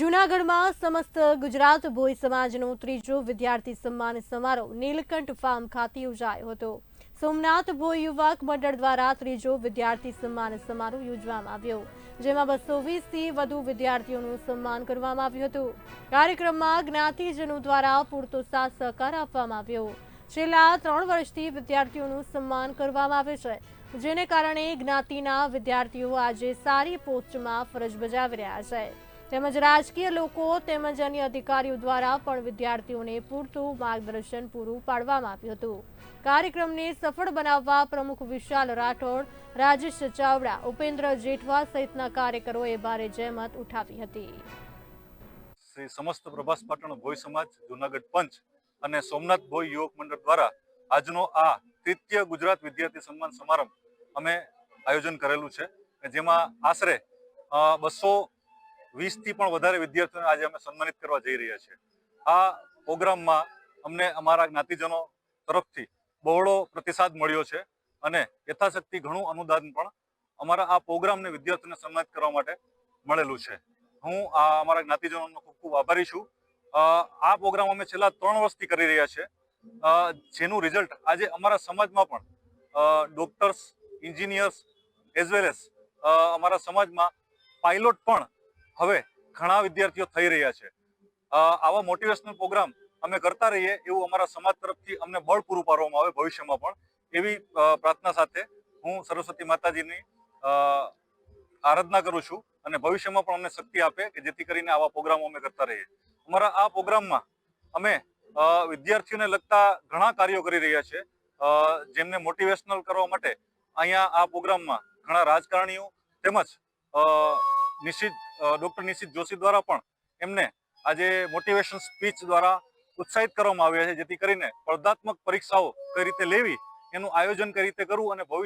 જૂનાગઢમાં સમસ્ત ગુજરાત ભોઈ સમાજનો ત્રીજો વિદ્યાર્થી સન્માન સમારોહ નીલકંઠ ફાર્મ ખાતે યોજાયો હતો. સોમનાથ ભોઈ યુવક મંડળ દ્વારા ત્રીજો વિદ્યાર્થી સન્માન સમારોહ યોજવામાં આવ્યો, જેમાં બસો વીસથી વધુ વિદ્યાર્થીઓનું સન્માન કરવામાં આવ્યું હતું. કાર્યક્રમમાં જ્ઞાતિજનો દ્વારા પૂરતો સાથ સહકાર આપવામાં આવ્યો. છેલ્લા ત્રણ વર્ષથી વિદ્યાર્થીઓનું સન્માન કરવામાં આવે છે, જેને કારણે જ્ઞાતિના વિદ્યાર્થીઓ આજે સારી પોસ્ટમાં ફરજ બજાવી રહ્યા છે. તેમજ રાજકીય લોકો તેમજ અન્ય અધિકારીઓ દ્વારા પણ વિદ્યાર્થીઓને પૂરતું માર્ગદર્શન પૂરું પાડવામાં આવ્યું હતું. કાર્યક્રમને સફળ બનાવવા પ્રમુખ વિશાલ રાઠોડ, રાજેશ ચાવડા, ઉપેન્દ્ર જેઠવા સહિતના કાર્યકરોએ ભારે જહેમત ઉઠાવી હતી. શ્રી સમસ્ત પ્રભાસ પાટણ ભોઈ સમાજ, જુનાગઢ પંચ અને સોમનાથ ભોઈ યુવક મંડળ દ્વારા આજનો આ તૃતીય ગુજરાત વિદ્યાર્થી સન્માન સમારંભ અમે આયોજન કરેલું છે. જેમાં આશરે બસો વીસથી પણ વધારે વિદ્યાર્થીઓને આજે અમે સન્માનિત કરવા જઈ રહ્યા છીએ. આ પ્રોગ્રામમાં અમને અમારા જ્ઞાતિજનો તરફથી બહોળો પ્રતિસાદ મળ્યો છે અને યથાશક્તિ ઘણું અનુદાન પણ અમારા આ પ્રોગ્રામને વિદ્યાર્થીઓને સન્માનિત કરવા માટે મળેલું છે. હું આ અમારા જ્ઞાતિજનોનો ખૂબ ખૂબ આભારી છું. આ પ્રોગ્રામ અમે છેલ્લા ત્રણ વર્ષથી કરી રહ્યા છે જેનું રિઝલ્ટ આજે અમારા સમાજમાં પણ doctors, engineers as well as અમારા સમાજમાં પાયલોટ પણ હવે ઘણા વિદ્યાર્થીઓ થઈ રહ્યા છે. આવા મોટિવેશનલ પ્રોગ્રામ અમે કરતા રહીએ એવું અમારા સમાજ તરફથી અમને બળ પૂરું પાડવામાં આવે ભવિષ્યમાં પણ. એવી પ્રાર્થના સાથે હું સરસ્વતી માતાજીની આરાધના કરું છું અને ભવિષ્યમાં પણ અમને શક્તિ આપે કે જેથી કરીને આવા પ્રોગ્રામો અમે કરતા રહીએ. અમારા આ પ્રોગ્રામમાં અમે વિદ્યાર્થીઓને લગતા ઘણા કાર્યો કરી રહ્યા છે. જેમને મોટિવેશનલ કરવા માટે અહીંયા આ પ્રોગ્રામમાં ઘણા રાજકારણીઓ તેમજ નિશિત ડૉક્ટર નિશિત જોશી દ્વારા પણ એમને આજે મોટિવેશન સ્પીચ દ્વારા ઉત્સાહિત કરવામાં આવ્યા છે, જેથી કરીને સ્પર્ધાત્મક પરીક્ષાઓ કઈ રીતે લેવી, એનું આયોજન કઈ રીતે કરવું અને ભવિષ્ય